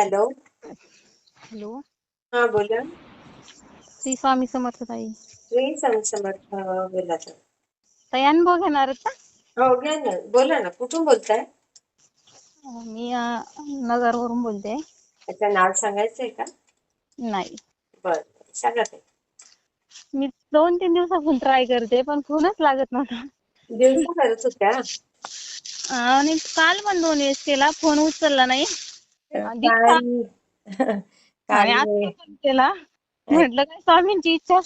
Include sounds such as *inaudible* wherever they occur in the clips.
Hello. Hello. हा बोला. श्री स्वामी समर्थ ताई. मी स्वामी समर्थ बोला. ताई अनुभव घेणार आहेत का? हो घ्या ना. बोला ना कुठून बोलताय? अं, मी अं, नगरवरून बोलते. त्याचं नाव सांगायचंय का? नाही. बर सांगा ते. मी दोन तीन दिवसापासून ट्राय करते पण फोनच लागत नव्हता. दिवसा करत होत्या? आणि काल पण दोन वेळेस केला फोन उचलला नाही. *laughs* आणि केला. म्हटलं काय स्वामींची इच्छा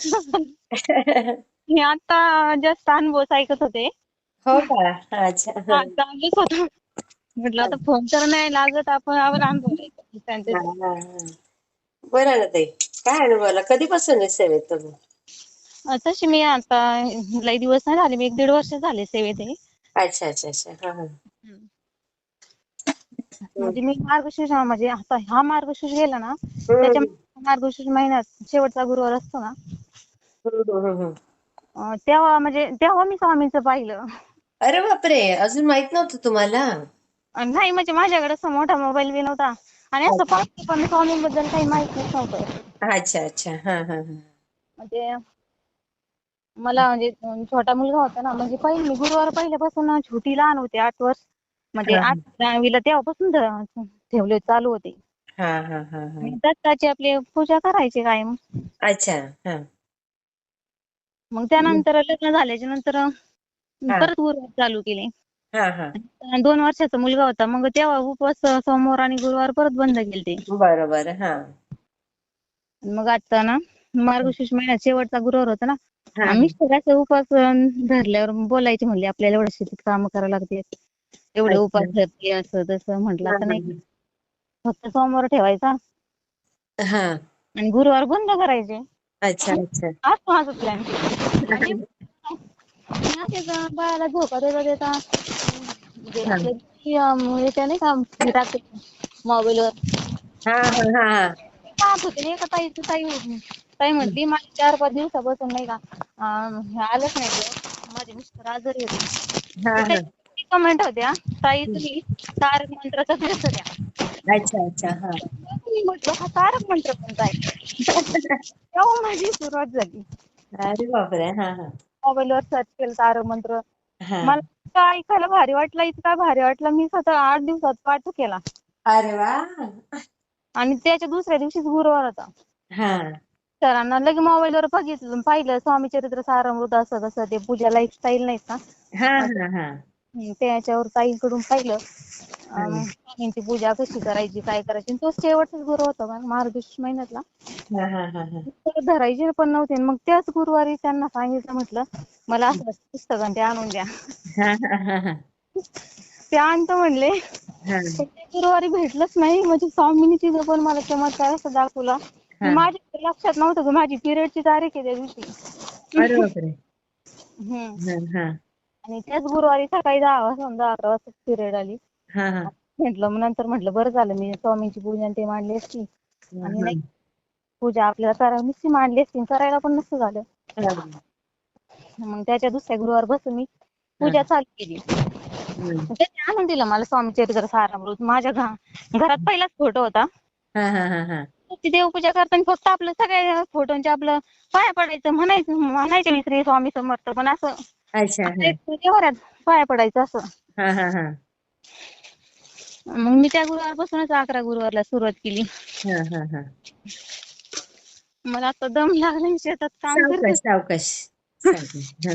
*laughs* मी आता जस्ट अनुभव ऐकत होते. हो का? अच्छा. हा, चालूच होतं. म्हटलं आता फोन तर नाही लागत आपण आपण अनुभव त्यांचे हा, हा, हा. बरं ना ताई काय अनुभवला? कधीपासून आहे सेवेत तुम्ही? तशी मी आता लई दिवस नाही झाले मी एक दीड वर्ष झाले सेवेत आहे. अच्छा अच्छा अच्छा. हा हा. म्हणजे मी मार्गशीर्ष म्हणजे आता हा मार्गशीर्ष गेला ना त्याच्या मार्गशीर्ष महिन्यात शेवटचा गुरुवार असतो ना. अं, तेव्हा म्हणजे तेव्हा मी स्वामींचं पाहिलं. अरे बापरे अजून माहीत नव्हतं तुम्हाला? नाही म्हणजे माझ्याकडे असं मोठा मोबाईल बी नव्हता. आणि असं पाहिजे पण स्वामींबद्दल काही माहितीच नव्हतं. अच्छा अच्छा. हा हा हा. म्हणजे मला म्हणजे अं, छोटा मुलगा होता ना म्हणजे पहिले मी गुरुवार पहिल्यापासून छोटी लहान होते आठ वर्ष. म्हणजे. आठ दहावीला तेव्हापासून ठेवले चालू होते. हा हा हा हा. दत्ताची आपली पूजा करायची कायम. अच्छा हा. मग त्यानंतर लग्न झाल्याच्यानंतर. परत गुरुवार चालू केले. हा हा. दोन वर्षाचा मुलगा होता. मग तेव्हा उपवास सोमवार आणि गुरुवार परत बंद केले बरोबर हा. मग आता ना मार्गशीर्ष महिन्यात शेवटचा गुरुवार होता ना. हा. मिस्टराचे उपवास धरल्यावर बोलायचे म्हणले आपल्याला एवढं शेतीत काम करावं लागते एवढे. उपास धरते असं तसं म्हटलं आता नाही. फक्त सोमवार ठेवायचा. हा. आणि गुरुवार बंद करायचे. अच्छा अच्छा. माझा *laughs* प्लॅन बाळाला झोका देता देता म्हणजे हा. आपले की, अं, याच्या नाही का रात्री मोबाईलवर. हा हा हा. हा पाहत होते नाही का ताई ताई ताई म्हटली मला चार पाच दिवसापासून नाही का अं, हे आलंच नाही गं. माझे मिस्टर आजारी हा होते हा. कमेंट होत्या ताई तुम्ही तारक मंत्राचा दिवस द्या. अच्छा अच्छा हा. मी म्हटलं हा तारक मंत्र कोणता आहे? तेव्हा माझी सुरुवात झाली. अरे बापरे हा हा. मोबाईलवर सर्च केलं तारक मंत्र. हा. मला इतकं ऐकायला भारी वाटलं इतका भारी वाटलं. मी स्वतः आठ दिवसात पाठ केला. अरे वा. आणि त्याच्या दुसऱ्या दिवशीच गुरुवार होता. हा. सरांना लगे मोबाईलवर बघितलं. पाहिलं स्वामी चरित्र सारामृत असं ते पूजा लाईफस्टाईल नाही का? हा हा हा. त्याच्यावर ताईंकडून पाहिलं. अं, स्वामींची पूजा कशी करायची काय करायची आणि तो शेवटचाच गुरु होता बघ, मार्गशीर्ष महिन्यातला. हा हा हा हा. परत धरायचे पण नव्हते मग त्याच गुरुवारी त्यांना सांगितलं म्हटलं मला असं असं पुस्तक आणि ते आणून द्या. हा हा हा हा. ते आणतो म्हणले. हा. पण ते गुरुवारी भेटलंच नाही. म्हणजे स्वामींनी तिथं पण मला चमत्कार असं दाखवला. हा. माझ्या लक्षात नव्हतं की माझी पिरियडची तारीख आहे त्या दिवशी. अरे बापरे. हम्म. हा हा. आणि त्याच गुरुवारी सकाळी दहा वाजता दहा अकरा वाजता पिरियड आली. हा हा. म्हटलं मग नंतर म्हटलं बरं झालं मी स्वामींची पूजा आणि ते मांडली असती. आणि. नाही पूजा आपल्याला करा नुसती मांडली असती आणि करायला पण नसतं झालं. मग त्याच्या दुसऱ्या गुरुवार बसून मी पूजा चालू केली. त्याने आणून दिलं मला स्वामी चरित्र सारामृत. माझ्या घ- घरात पहिलाच फोटो होता. हा हा हा हा. ती देवपूजा करताना फक्त आपलं सगळ्या फोटोंचे आपलं पाया पडायचं म्हणायचं म्हणायचे मी श्री स्वामी समर्थ. पण असं अच्छा हा. देवाऱ्यात पाया पडायचं असं. हा हा हा. मग मी त्या गुरुवारपासूनच अकरा गुरुवारला सुरुवात केली. हा हा हा. मला आता दम लागला मी शेतात काम करते सावकाश सावकाश. सावकाश. हा.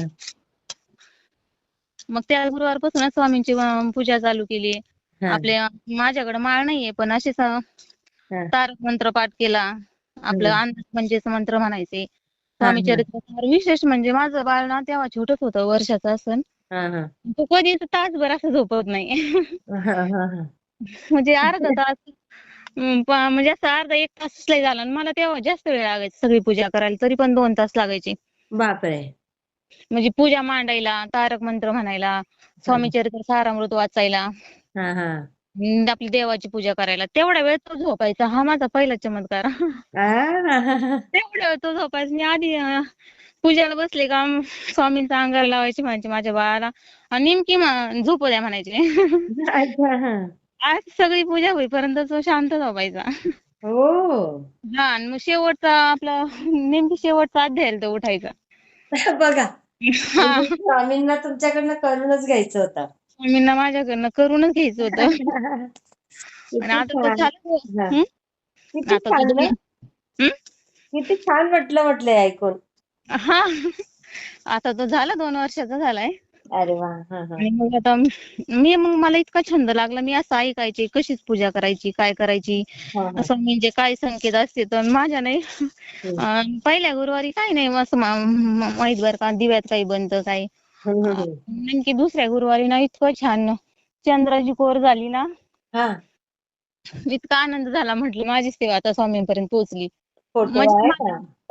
मग त्या गुरुवारपासूनच स्वामींची अं, पूजा चालू केली. हा. आपल्या माझ्याकडे माळ नाहीये पण असेच अं, हा. तारक मंत्र पाठ केला. आपलं हम्म. अंदाज पंचेच मंत्र म्हणायचे. स्वामी चरित्र विशेष म्हणजे माझं बाळ ना तेव्हा छोटच होतं वर्षाचं असन. तो कधी तासभर असं झोपत नाही. म्हणजे अर्धा तास म्हणजे असं अर्धा एक तास झाला. आणि मला तेव्हा जास्त वेळ लागायचा सगळी पूजा करायला. तरी पण दोन तास लागायचे. बापरे. म्हणजे पूजा मांडायला तारक मंत्र म्हणायला स्वामी चरित्र सारामृत वाचायला. आपली देवाची पूजा करायला. तेवढा वेळ तो झोपायचा. हा माझा पहिला चमत्कार. तेवढा वेळ तो झोपायचा. मी आधी पूजेला बसले का स्वामींचा अंगाला लावायची म्हणायचे माझ्या बाळाला. आणि नेमकी म- झोपू द्या म्हणायचे. आज सगळी पूजा होईपर्यंत तो शांत झोपायचा. हो. हा आणि मग शेवटचा आपला नेमकी शेवटचा अध्याय तो उठायचा. *laughs* बघा. म्हणजे स्वामींना तुमच्याकडनं करूनच घ्यायचं होतं. स्वामींना माझ्याकडनं करूनच घ्यायचं होतं *laughs* आणि आता तर. झालं हा. हं? किती आता छान तर ना? हं? किती छान वाटलं म्हटलंय ऐकून हा आता तो झाला दोन वर्षाचा झालाय अरे वा हा हा आणि मग आता मी मग मला इतका छंद लागला मी असं ऐकायचे कशीच पूजा करायची काय करायची हा, हा. असं म्हणजे काय संकेत असते तर माझ्या नाही अं, पहिल्या गुरुवारी काही नाही असं मा- म- माहीत बरं का दिव्यात काही बनतं हम्म. नेमकी दुसऱ्या गुरुवारी ना इतकं छान चंद्राची कोर झाली ना. हा. इतका आनंद झाला म्हटलं माझी सेवा आता स्वामींपर्यंत पोहोचली. म्हणजे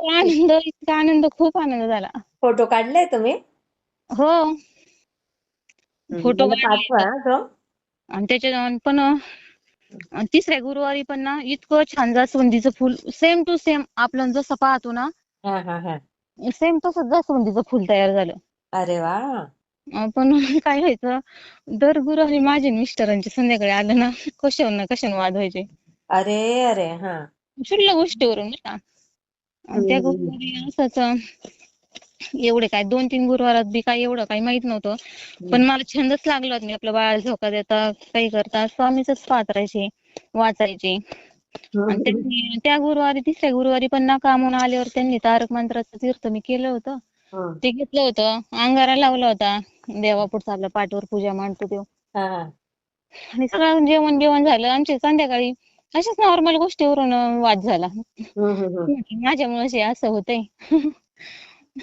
आनंद इतका आनंद खूप आनंद झाला. फोटो काढलाय तुम्ही? हो. फोटो आणि त्याच्या पण तिसऱ्या गुरुवारी पण ना इतकं छान जास्वंदीचं फुल सेम टू सेम आपण जसं पाहतो ना सेम तसंच जास्वंदीचं फुल तयार झालं. अरे वा. अं, पण *laughs* काय व्हायचं दर गुरुवारी माझे आणि मिस्टरांचे संध्याकाळी आलं ना कशावर ना कशावर वाद व्हायचे. अरे अरे हा. क्षुल्लक गोष्टीवरून नाही का? आणि त्या हम्म. गुरुवारी असंच अं, एवढे काय दोन तीन गुरुवारात बी काय एवढं काही माहीत नव्हतं. पण मला छंदच लागला होता मी आपल्या बाळाला झोका देता काही करता स्वामीच पाहत राहायचे वाचायचे. आणि. त्यांनी त्या गुरुवारी तिसऱ्या गुरुवारी पण ना कामून आल्यावर त्यांनी तारक मंत्राचं तीर्थ मी केलं होतं. ते घेतलं होतं. अंगारा लावला होता. देवापुढचा आपल्या पाठवर पूजा मांडतो तो. हा. हा आणि सगळं जेवण बिवण झालं. आमचे संध्याकाळी अशाच नॉर्मल गोष्टीवरून अं, वाद झाला. हम्म, हम्म, हम्म. म्हटलं माझ्यामुळे हे असं होतंय. *laughs*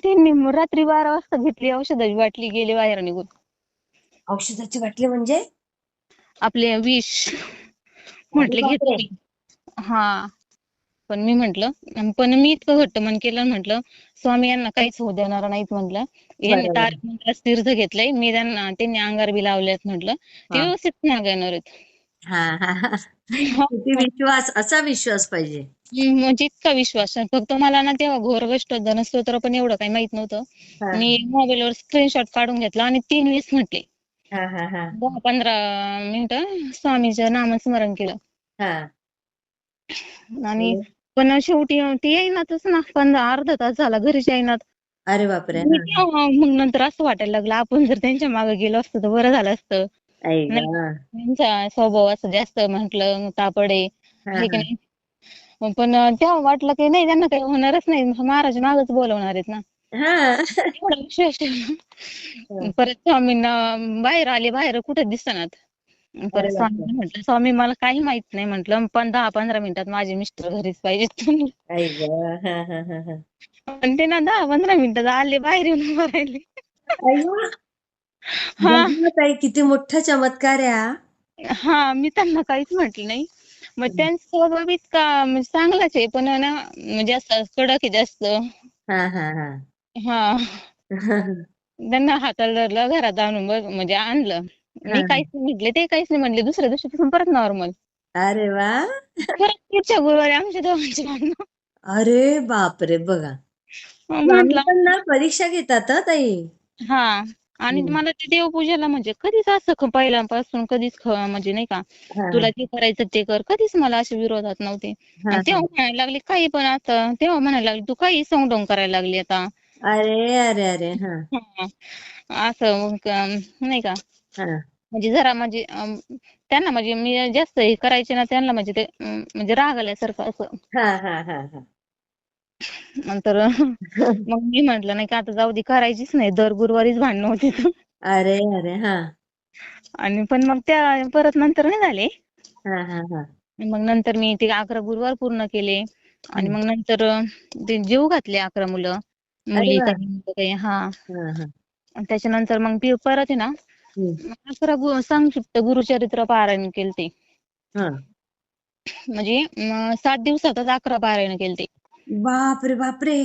त्यांनी मग रात्री बारा वाजता घेतली औषधाची बाटली गेले बाहेर निघून. औषधाची बाटली म्हणजे? आपले विष. म्हटलं बापरे. घेतलं. मी. हा. पण मी म्हंटल पण मी इतकं घट्ट मन केलं म्हंटल स्वामी यांना काहीच होऊ देणार नाहीत म्हंटल. यांनी. तारक मंत्राचं तीर्थ घेतलंय. मी त्यांना त्यांनी अंगार बी लावलेत म्हंटल. ते. व्यवस्थित मागे येणार हा हा हा. विश्वास असा विश्वास पाहिजे. म्हणजे इतका विश्वास. फक्त मला ना तेव्हा घोरगष्ट धनस्तोत्र पण एवढं काही माहीत नव्हतं. मी मोबाईलवर स्क्रीनशॉट काढून घेतला आणि तीन वेळेस म्हटले. दहा पंधरा मिनिटं स्वामीचं नामस्मरण केलं. आणि पण शेवटी ती येईनातच ना. पण अर्धा तास झाला घरीच येईनात. अरे बापरे मी तेव्हा मग नंतर असं वाटायला लागलं आपण जर त्यांच्या मागे गेलो असतो तर बरं झालं असतं. आई ग. त्यांचा स्वभाव असं जास्त म्हटलं तापडे हा, हे की. नाही पण तेव्हा वाटलं की नाही त्यांना काही होणारच नाही. महाराज मागच बोलवणार आहेत ना. हा. एवढा विश्वास ठेवला. परत स्वामींना बाहेर आले बाहेर कुठे दिसनात? अरे परत बापरे. स्वामी म्हटलं स्वामी मला काही माहीत नाही. म्हटलं पण दहा पंधरा मिनिटात माझे मिस्टर घरीच पाहिजेत हा हा हा हा. पण ते ना दहा पंधरा मिनिटात आले बाहेर येऊन उभं राहिले. हा. ताई किती मोठा चमत्कार आहे हा. हा मी त्यांना काहीच म्हटलं नाही. मग त्यांचा स्वभाव इतका म्हणजे चांगलाच आहे पण ना म्हणजे असं कडक आहे जास्त. हा हा हा. हा. *laughs* त्यांना हाताला धरलं घरात आणून बघ म्हणजे आणलं. मी. काहीच नाही म्हटले ते काहीच नाही म्हटले. दुसऱ्या दिवशीपासून परत नॉर्मल अरे वा. परत पुढच्या गुरुवारी आमच्या दोघांची भांडणं. अरे बापरे बघा. मग म्हटलं पण ना परीक्षा घेतात हं ताई. हा आणि हम्म. मला ते देवपूजेला म्हणजे कधीच असं ख- पहिल्यापासून कधीच ख- म्हणजे नाही का हा, तुला जे करायचं ते कर. कधीच मला असे विरोधात नव्हते. हा, आणि तेव्हा म्हणायला लागले काही पण आता. तेव्हा म्हणायला लागले तू काही सोंगडोंग करायला लागली आता. अरे अरे अरे हा. हा. असं मग अं, नाही का. म्हणजे जरा म्हणजे त्यांना म्हणजे मी जास्त हे करायचे ना त्यांना म्हणजे ते म्हणजे राग आल्यासारखं असं. हा हा हा हा. नंतर मग मी म्हंटल नाही का आता जाऊ दे करायचीच नाही. दर गुरुवारीच भांडणं होती अरे अरे हा. आणि पण मग त्या परत नंतर नाही झाले. हा हा हा. मग नंतर मी ते अकरा गुरुवार पूर्ण केले. आणि मग नंतर ते जेवू घातले अकरा मुलं. मुली. काही हा. त्याच्यानंतर मग ते परत आहे ना. अकरा गु- संक्षिप्त गुरुचरित्र पारायण केलते. हा. म्हणजे सात दिवसातच अकरा पारायण केलते. बापरे बापरे.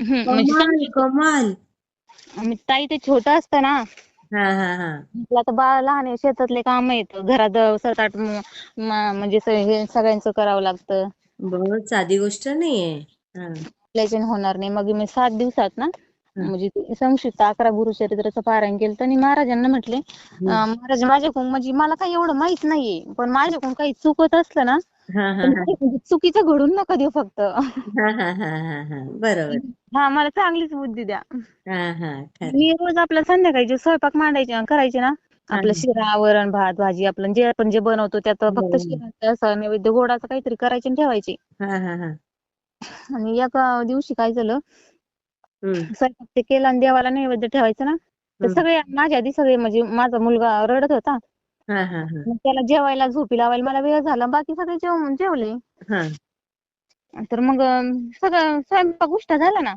हम्म, म्हणजे कमाल कमाल. आणि ताई ते छोटं असतं ना. हा हा हा. म्हटलं आता बाळ लहान आहे शेतातले काम आहेत. घरात सात आठ म- म- म्हणजे स- हे सगळ्यांचं करावं लागतं. बहुत साधी गोष्ट नाहीये. हा. आपल्याच्याने होणार नाही. मग मी सात दिवसात ना म्हणजे संक्षिप्त अकरा गुरुचरित्राचं पारायण केलं. आणि महाराजांना म्हटले महाराज माझ्याकडून म्हणजे मला काही एवढं माहीत नाहीये पण माझ्याकडून काही चुकत असलं ना हा हा माझ्याकडून चुकीचं घडून नका देऊ फक्त. हा हा हा हा हा. बरोबर. हा मला चांगलीच बुद्धी द्या. हा हा मी रोज आपला संध्याकाळी स्वयंपाक मांडायचे करायचे ना आपलं शिरा वरण भात भाजी आपलं जे आपण जे बनवतो त्यात फक्त बरोबर. शिरा नैवेद्य गोडाचं काहीतरी करायचे आणि ठेवायचे. हा हा हा. आणि एका दिवशी काय झालं स्वयंपाक ते केला आणि देवाला नैवेद्य ठेवायचं ना? तर. सगळे माझ्या आधी सगळे म्हणजे माझा मुलगा रडत होता. मग त्याला जेवायला झोपी लावायला मला वेळ झाला. बाकी सगळे जेव जेवले. हा. तर मग सगळं स्वयंपाक उष्टा झाला ना?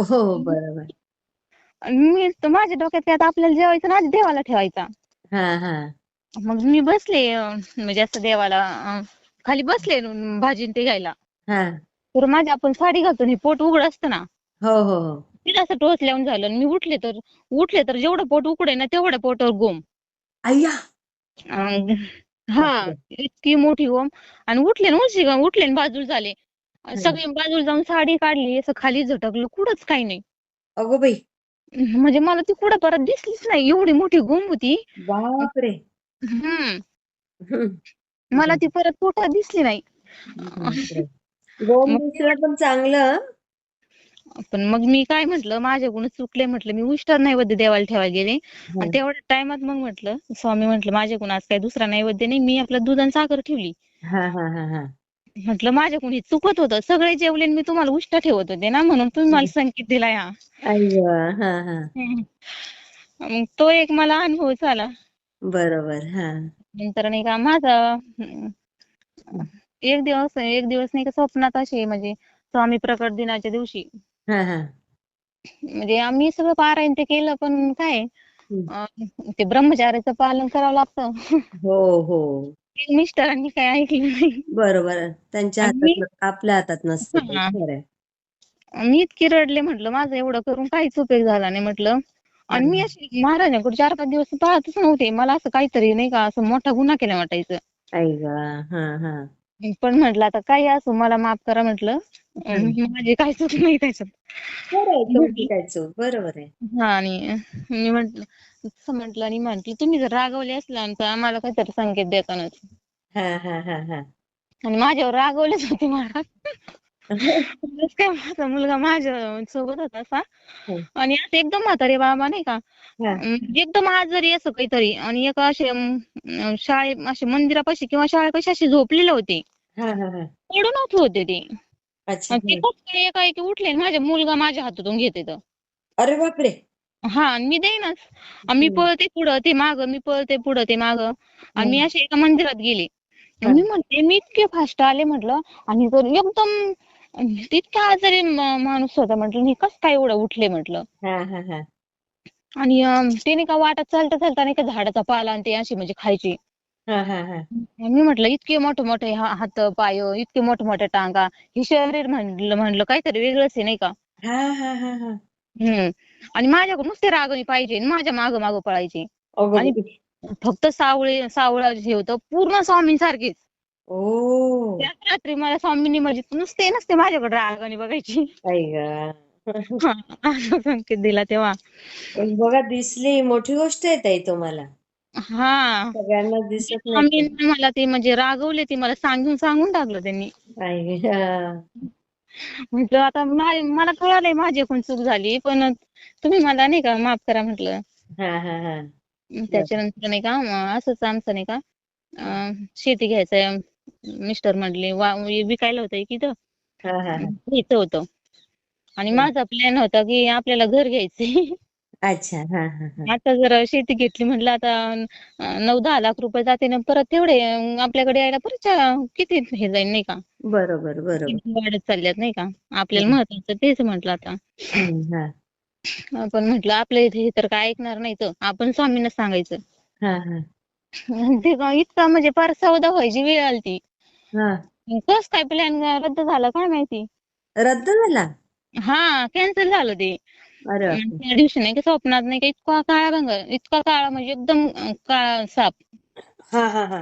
हो बरोबर. मी माझ्या डोक्यात काय आता आपल्याला जेवायचं ना आधी देवाला ठेवायचा. मग मी बसले म्हणजे असं देवाला खाली बसले भाजी ते घ्यायला. तर माझी आपण साडी घालतो हे पोट उघड असतं ना. हो हो हो. तिला असं टोचल्यावर झालं आणि मी उठले तर उठले तर जेवढं पोट उघडे ना तेवढ्या पोटावर गोम. अय्या! अं, हा इतकी मोठी गोम. आणि उठले ना उशी उठले आणि बाजूला झाले. सगळे बाजूला जाऊन साडी काढली असं खाली झटकलं कुठंच काही नाही. अगो बाई. म्हणजे मला ती कुठं परत दिसलीच नाही एवढी मोठी गोम होती. बापरे. हम्म. हम्म. मला ती परत कुठं दिसली नाही. बापरे. पण चांगलं. पण मग मी काय म्हंटल माझ्याकडून चुकले म्हटलं. मी उष्टर नैवेद्य देवाला ठेवायला गेले. हो. आणि तेवढ्या टायमात मग म्हटलं स्वामी म्हटलं माझ्याकडून आज काही दुसरा नैवेद्य नाही. मी आपलं दूध आणि साखर ठेवली. हा हा हा हा. म्हटलं माझ्याकडून हे चुकत होतं. सगळे जेवले आणि मी तुम्हाला उष्टा ठेवत होते ना म्हणून तुम्ही मला संकेत दिलाय हा. अय्या हा हा. मग तो एक मला अनुभव झाला. बरोबर हा. नंतर नाही का माझा एक दिवस एक दिवस नाही का स्वप्नात असे म्हणजे स्वामी प्रकट दिनाच्या दिवशी. हा हा. म्हणजे आम्ही सगळं पारायण ते केलं पण काय. अं, ते ब्रह्मचार्याचं पालन करावं लागतं. हो हो. ते मिस्टरांनी काय ऐकलं नाही. बरोबर. त्यांच्या आणि- हातात आपल्या हातात नसतं ते हा. खरंय मी इतकी रडले म्हटलं माझं एवढं करून काहीच उपयोग झाला नाही म्हटलं. आणि मी अशी महाराजांकडे चार पाच दिवस पाहतच नव्हते. मला असं काहीतरी नाही का असं मोठा गुन्हा केला वाटायचं. आई ग. हा हा. पण म्हटलं आता काही असो मला माफ करा म्हटलं. माझी काही चूक नाही त्याच्यात. काय बरोबर आहे. हा आणि मी म्हटलं असं म्हटलं आणि म्हटलं तुम्ही जर रागवले असला तर आम्हाला काहीतरी संकेत देतानाच. हा हा हा हा. आणि माझ्यावर रागवलेच होते बस काय माझा मुलगा माझ्या सोबत होता असा. आणि असं एकदम म्हातारे बाबा नाही का. एकदम आजारी असं काहीतरी. आणि एक असे शाळे असे मंदिरापाशी किंवा शाळेपाशी असे झोपलेले होते. पडूनच होते ते. एकाएकी उठले आणि माझा मुलगा माझ्या हातातून घेते तर अरे बापरे. हा आणि मी देईनच. मी. पळते पुढं ते माग मी पळते पुढं ते माग. आणि मी. अशी एका मंदिरात गेले. मी म्हणते मी इतके फास्ट आले म्हटलं. आणि एकदम इतका आजारी माणूस होता म्हटलं मी कस काय एवढं उठले? म्हटलं. हा हा हा. आणि ते नाही का वाटत चालता चालता नाही का झाडाचा पाला आणि ते अशी म्हणजे खायची. हा हा हा. मी म्हटलं इतके मोठे मोठे हात पाय इतके मोठे मोठे टांगा हे शरीर म्हणलं म्हणलं काहीतरी वेगळंच आहे नाही का? हा हा हा हा. हम्म. आणि माझ्याकडून नुसते रागणी पाहिजे आणि माझ्या माग माग पळायचे आणि-. फक्त सावळे सावळा हे होतं पूर्ण स्वामींसारखीच. ओ. त्याच रात्री मला स्वामींनी म्हणजे नुसते नसते माझ्याकडे रागाने बघायची. आई ग. असा संकेत दिला तेव्हा. पण बघा दिसली. मोठी गोष्ट आहे ताई तुम्हाला. हा. सगळ्यांना दिसत नाही. स्वामींनी मला ते म्हणजे रागवले ते मला सांगून सांगून टाकलं त्यांनी. आई ग. म्हटलं आता मा- मला कळालंय माझ्याकडून चूक झाली पण तुम्ही मला नाही का माफ करा म्हटलं. हा हा हा. त्याच्यानंतर नाही का असंच आमचं नाही का अं, शेती घ्यायचंय. मिस्टर म्हटले वा विकायला होतं की इथं. हा हा हा. घ्यायचं होतं. आणि माझा प्लॅन होता की आपल्याला घर घ्यायचंय. अच्छा हा हा हा. आता जर शेती घेतली म्हटलं आता नऊ दहा लाख रुपये जाते ना परत तेवढे आपल्याकडे यायला परत चा- किती हे जाईल नाही का? बरोबर बरोबर. किती वाढत चालल्यात नाही का? आपल्याला. महत्वाचं तेच म्हटलं आता. हम्म, हा. आपण म्हटलं आपल्या इथे हे तर काय ऐकणार नाही तर आपण स्वामींना सांगायचं. हा हा. ते का इतका म्हणजे फार सौदा व्हायची वेळ आली ती हा. कस काय प्लॅन रद्द झाला काय माहिती? रद्द झाला? हा कॅन्सल झालं ते. अरे अं, बापरे. त्या दिवशी नाही का स्वप्नात नाही का इतका काळा रंग इतका काळा म्हणजे एकदम अं, काळा साप. हा हा हा.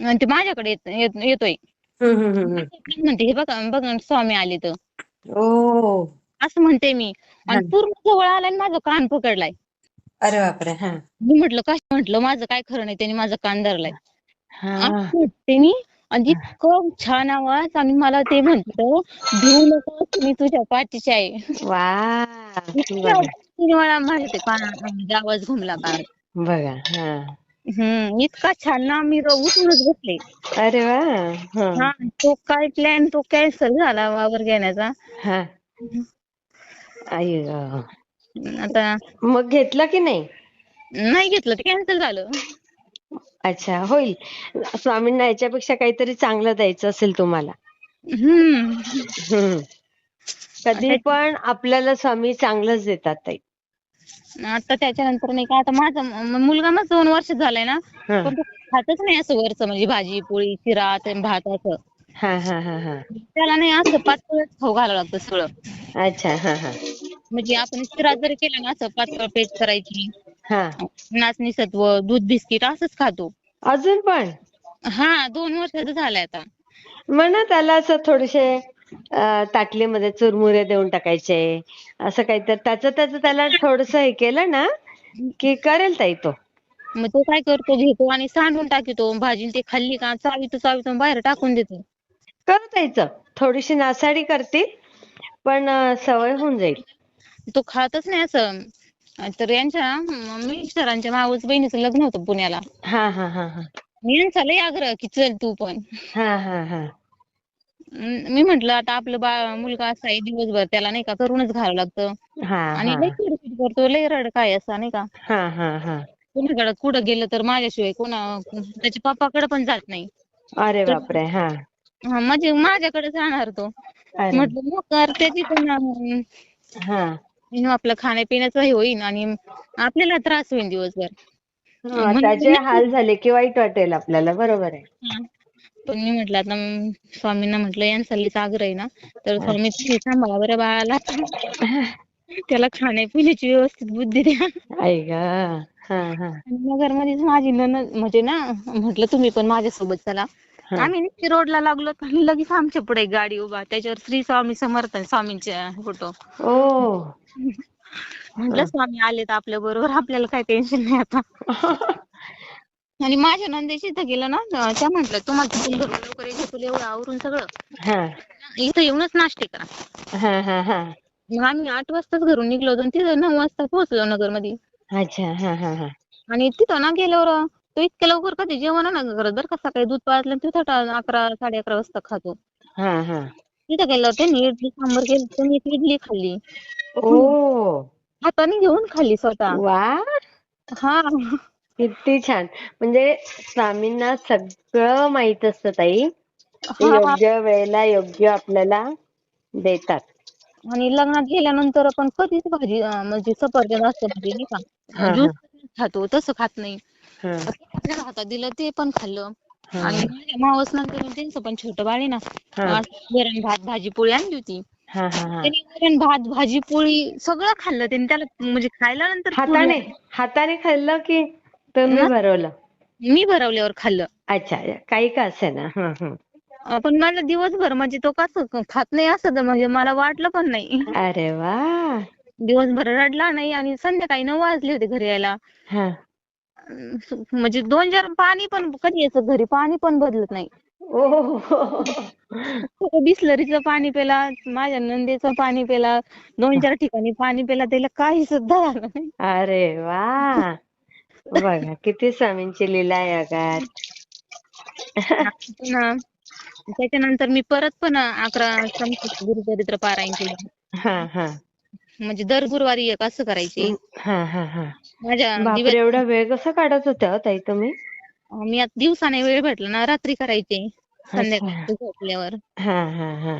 आणि ते माझ्याकडे येत- येत- येतोय. हम्म हम्म हम्म हम्म. म्हणते हे बघा बघा स्वामी आले तर. ओ. असं म्हणते मी. आणि हा. पूर्ण जवळ आला आणि माझा कान पकडलाय. अरे बापरे हा. मी म्हटलं काय म्हटलं? माझं काय खरं नाही त्यांनी माझा कान धरलाय. हा. असं म्हणते मी. आणि इतकं छान आवाज. आणि मला ते म्हणतो भिवू नको मी तुझ्या पाठीशी आहे. वा इतक्या बघा तीन वेळा माझ्या ते कानात म्हणजे आवाज घुमला कानात बघा हा. हम्म इतका छान ना मी र- उठूनच बसले. अरे वा हा. हा तो काय प्लॅन तो कॅन्सल झाला वावर घेण्याचा. हा. आई ग. आता मग घेतलं की नाही? नाही घेतलं ते कॅन्सल झालं. अच्छा होईल. स्वामींना याच्यापेक्षा काहीतरी चांगलं द्यायचं असेल तुम्हाला. कधी पण आपल्याला स्वामी चांगलंच देतात ताई. आता त्याच्यानंतर नाही का आता माझा म- मुलगा मग दोन वर्ष झालाय ना हा. पण तो खातच नाही असं वरचं म्हणजे भाजी पोळी शिरा ते भात असं. हा हा हा हा. त्याला नाही असं पातळच खाऊ घालावं लागतं सगळं. अच्छा हा हा. म्हणजे आपण शिरा जरी केला ना असं पातळ पेस्ट करायची हा. नाचणी सत्व दूध बिस्किट असंच खातो. अजून पण? हा दोन वर्षाचा झालाय आता. म्हणा त्याला असं थोडेसे ताटलीमध्ये चुरमुरे देऊन टाकायचे. असं काहीतरी त्याचं त्याचं त्याला थोडस हे केलं ना की करेल ताई तो. मग तो काय करतो घेतो आणि सांडून टाकतो. भाजी ते खाल्ली का चावीतो चावीतो बाहेर टाकून देतो. करू द्यायचं थोडीशी नासाडी करतील पण सवय होऊन जाईल. तो खातच नाही असं. तर यांच्या म- मिस्टरांच्या मावस बहिणीचं लग्न होतं पुण्याला. हा हा हा हा. मी यांचा लय आग्रह की चल तू पण. हा हा हा. अं, मी म्हंटल आता आपलं बा मुलगा असा आहे दिवसभर त्याला नाही का करूनच घालावं लागतं. हा आणि हा. लय चिडचिड करतो लय रड काय असा नाही का? हा हा हा. कोणाकडे कुठं गेलं तर माझ्याशिवाय कोणा त्याच्या पप्पाकडे पण जात नाही. अरे बापरे हा. हा, म्हणजे माझ्याकडे जाणार तो. अरे. म्हटलं मग कर त्याची पण अं, हा. आपलं खाण्यापिण्याचं हे होईन आणि आपल्याला त्रास होईल दिवसभर. त्याचे हाल झाले की वाईट वाटेल आपल्याला बरोबर आहे. पण मी म्हटलं आता स्वामींना म्हटलं यांचा आग्रह आहे ना. तर स्वामी सांभाळा बरं बाळाला *laughs* त्याला खाण्यापिण्याची व्यवस्थित बुद्धी द्या. आणि नगरमध्येच माझी नणंद म्हणजे ना म्हटलं तुम्ही पण माझ्यासोबत चला. आम्ही रोडला लागलो आणि लगेच आमच्या पुढे एक गाडी उभा त्याच्यावर श्री स्वामी समर्थ स्वामींचे फोटो. *laughs* म्हटलं स्वामी आले तर आपल्या बरोबर आपल्याला काय टेन्शन नाही आता. *laughs* आणि माझ्या नंदेशी इथं गेलं ना त्या म्हटलं तुम्हाला तिथून घरून लवकर यायचं तुला एवढं आवरून सगळं. हा. इथं येऊनच नाश्ते करा. हा हा हा. मग आम्ही आठ वाजताच घरून निघलो होतो तिथं नऊ वाजता पोहोचलो अच्छा हा हा आणि तिथं ना गेल्यावर तो इतक्या लवकर कधी जेवण ना करत बरं का? सकाळी दूध आणि तिथं अकरा साडे अकरा वाजता खातो. तिथं गेल्यावर त्यांनी इडली सांबर केलं त्यांनी इडली खाल्ली. ओ हाताने घेऊन खाल्ली स्वतः. वा. हा. किती छान. म्हणजे स्वामींना सगळं माहीत असतं ताई. ते हा. योग्य वेळेला योग्य आपल्याला देतात. आणि लग्नात गेल्यानंतर पण कधीच भाजी अं, म्हणजे सफरचंद असतं म्हणजे नाही हा, का हा. ज्यूस खातो तसं खात नाही. हा. हातात दिलं ते पण खाल्लं. हा. आणि माझ्या मावस नंतर त्यांचं पण छोटं बाळ आहे ना. हा. आज वरण भात भाजी पोळी आणली होती. हा हा हा. त्यांनी वरण भात भाजी पोळी सगळं खाल्लं. त्यांनी त्याला म्हणजे खायला नंतर हाताने हाताने खाल्लं की तुम्ही ना- भरवलं? मी भरवल्यावर खाल्लं. अच्छा काही का असे ना हं, हं. अं, पण मला दिवसभर म्हणजे तो कसं खात नाही असं तर म्हणजे मला वाटलं पण नाही. अरे वा. दिवसभर रडला नाही आणि संध्याकाळी नऊ वाजले होते घरी यायला. हा. अं, म्हणजे दोन चार पाणी पण कधी यायचं? घरी पाणी पण बदलत नाही. ओ *laughs* बिसलरीचं पाणी पेला माझ्या नंदेचं पाणी पेला दोन चार ठिकाणी पाणी पेला त्याला काही सुद्धा झालं नाही. अरे वा. बघा किती स्वामींची लीला आहे अगात पुन्हा त्याच्यानंतर मी परत पण अकरा संख्येचं गुरुचरित्र पारायण केलं. हा हा. म्हणजे दर गुरुवारी एक असं करायचे. हा हा हा. माझ्या बापरे दिव्या एवढा वेळ कसा काढत होत्या हो ताई तुम्ही? मी आता दिवसाने वेळ भेटला ना रात्री करायचे संध्याकाळी झोपल्यावर. हा हा हा.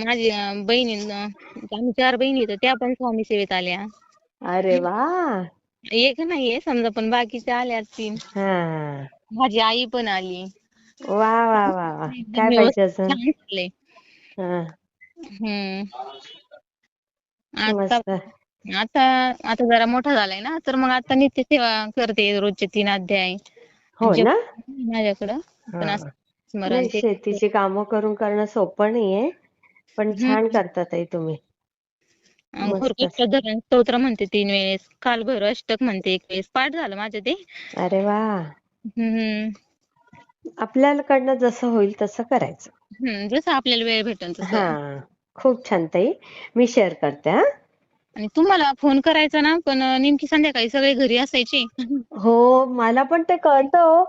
माझी अं, बहिणी अं, आम्ही चार बहिणी तर त्या पण स्वामी सेवेत आल्या. अरे वा. एक नाहीये समजा पण बाकीच्या आल्या तीन हा. माझी आई पण आली. वा वा वा वा. काय पाहिजे अजून? छान झालंय. हा. हम्म. आता मस्त आता आता जरा मोठा झालाय ना तर मग आता नित्य सेवा करते रोजचे तीन अध्याय. हो जे- ना माझ्याकडं. पण. असं स्मरण नाही ते शेतीची कामं करून करणं सोपं नाहीये पण छान करता ताई तुम्ही. अं, मस्त. घरगुती धरण स्तोत्र म्हणते तीन वेळेस काल भैरव अष्टक म्हणते एक वेळेस. पाठ झालं माझं ते. अरे वा. हम्म. आपल्याकडनं जसं होईल तसं करायचं. हम्म जसं आपल्याला वेळ भेटेल तसं. हा खूप छान ताई. मी शेअर करते हा. आणि तुम्हाला फोन करायचा ना पण नेमकी संध्याकाळी सगळे घरी असायचे. हो मला पण ते कळतं हो.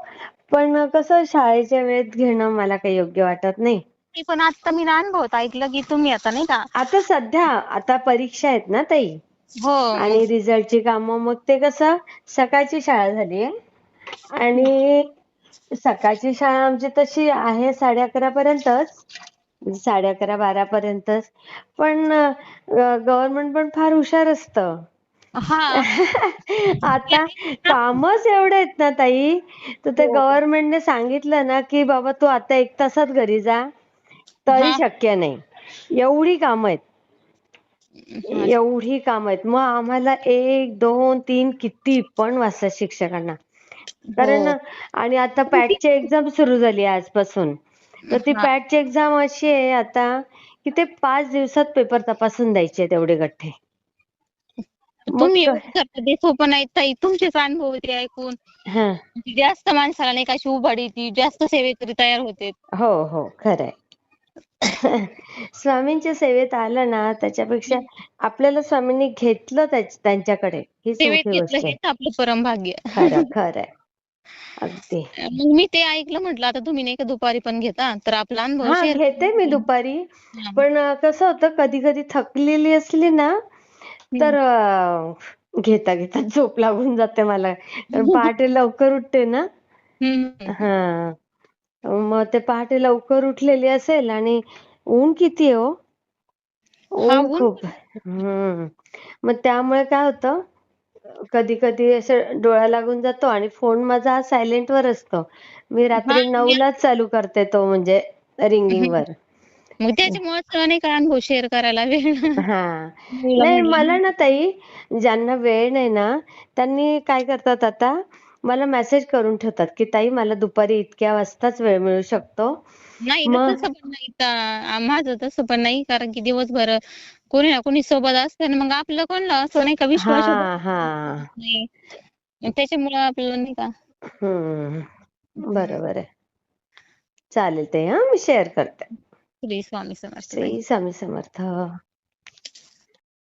पण कसं शाळेच्या वेळेत घेणं मला काही योग्य वाटत नाही. मी पण आता मी अनुभवत ऐकलं की तुम्ही आता नाही का? आता सध्या आता परीक्षा आहेत ना ताई? हो. आणि रिझल्टची कामं मग ते कसं सकाळची शाळा झाली आणि सकाळची शाळा आमची तशी आहे साडे अकरा पर्यंतच. साडे अकरा बारा पर्यंतच. पण गव्हर्नमेंट पण फार हुशार असतं. हा. *laughs* आता कामच एवढे आहेत ना ताई. तर ते हो. गव्हर्नमेंटने सांगितलं ना की बाबा तू आता एक तासात घरी जा. तरी हा. शक्य नाही. एवढी कामं आहेत. एवढी कामं आहेत. मग आम्हाला एक दोन तीन किती पण वाजतात शिक्षकांना. कारण हो. आणि आता पॅटची एक्झाम सुरू झाली आजपासून. तर ती हा. पॅटची एक्झाम अशी आहे आता की ते पाच दिवसात पेपर तपासून द्यायचे आहेत एवढे गठ्ठे. तुम्ही एवढं करता ते सोपं नाही ताई तुमचेच अनुभव ते ऐकून. हा. जास्त माणसाला नाही का अशी उभारी ती जास्त सेवेकरी तयार होते. हो हो खरंय. स्वामींच्या सेवेत आलं ना त्याच्यापेक्षा आपल्याला स्वामींनी घेतलं त्याच- त्यांच्याकडे. हीच सेवेत घेतलं गोष्ट आहे. हेच आपलं परम भाग्य खरं खरंय. अगदी. मग मी ते ऐकलं म्हटलं आता तुम्ही नाही का दुपारी पण घेता? तर आपला अनुभव हा घेते मी दुपारी. पण अं, कसं होतं कधी कधी थकलेली असली ना तर अं, घेता घेता झोप लागून जाते मला. कारण पहाटे लवकर उठते ना. हा. मग ते पहाटे लवकर उठलेली असेल आणि ऊन किती आहे हो? हा, ऊन ऊन खूप. हम्म. मग त्यामुळे काय होतं कधी कधी असं डोळा लागून जातो आणि फोन माझा सायलेंट वर असतो. मी रात्री हा, नऊलाच चालू करते तो म्हणजे रिंगिंग *laughs* वर. मग त्याच्यामुळे नाही का अनुभव शेअर करायला वेळ *laughs* हा. नाही म्हटलं. मला ना ताई ज्यांना वेळ नाही ना त्यांनी काय करतात आता मला मेसेज करून ठेवतात की ताई मला दुपारी इतक्या वाजताच वेळ मिळू शकतो. नाही मग- तसं पण नाही. का माझं तसं पण नाही कारण की दिवसभर कोणी ना कोणी सोबत असतं ना मग आपलं कोणला असं नाही का? विश्वास हा हा. नाही. त्याच्यामुळे आपल्याला नाही का? हम्म. बरोबर आहे. चालेल ते हा. मी शेअर करते. श्री स्वामी समर्थ श्री स्वामी समर्थ.